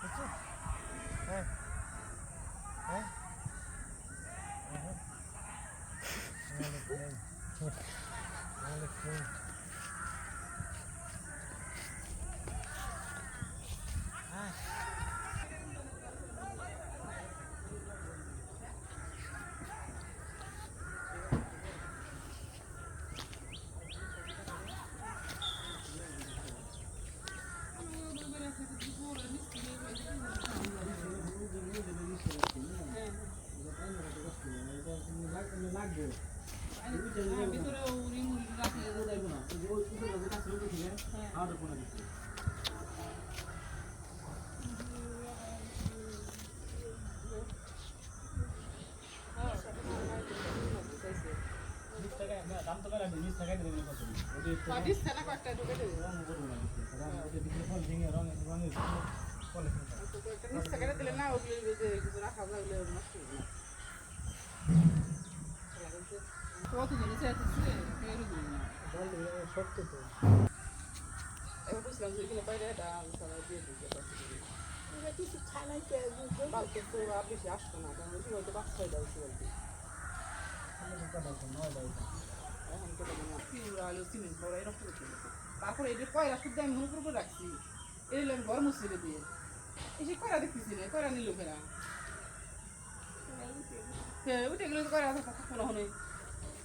বুঝছ হ্যাঁ হ্যাঁ হ্যাঁ দিলে না ওগুলো রাখা লাগলে নষ্ট তারপরে এটা কয়লা শুদ্ধ আমি মনে করে রাখছি এই আমি ঘর মুসিলে দিয়ে এসে কয়লা দেখতেছি না কয়লা নিল ফেরা হ্যাঁ উঠে গেলে করে কয়লা থাকা থাকব না হনে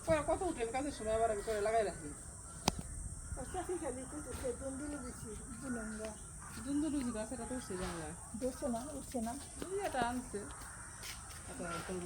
কয়লা কত উঠে কাজের সময় আবার আমি কয়লা লাগাই রাখি। দুন্দু রুজি গাছ এটা তো উঠছে জানলা দোষে না উঠছে না। এটা আনছে। এটা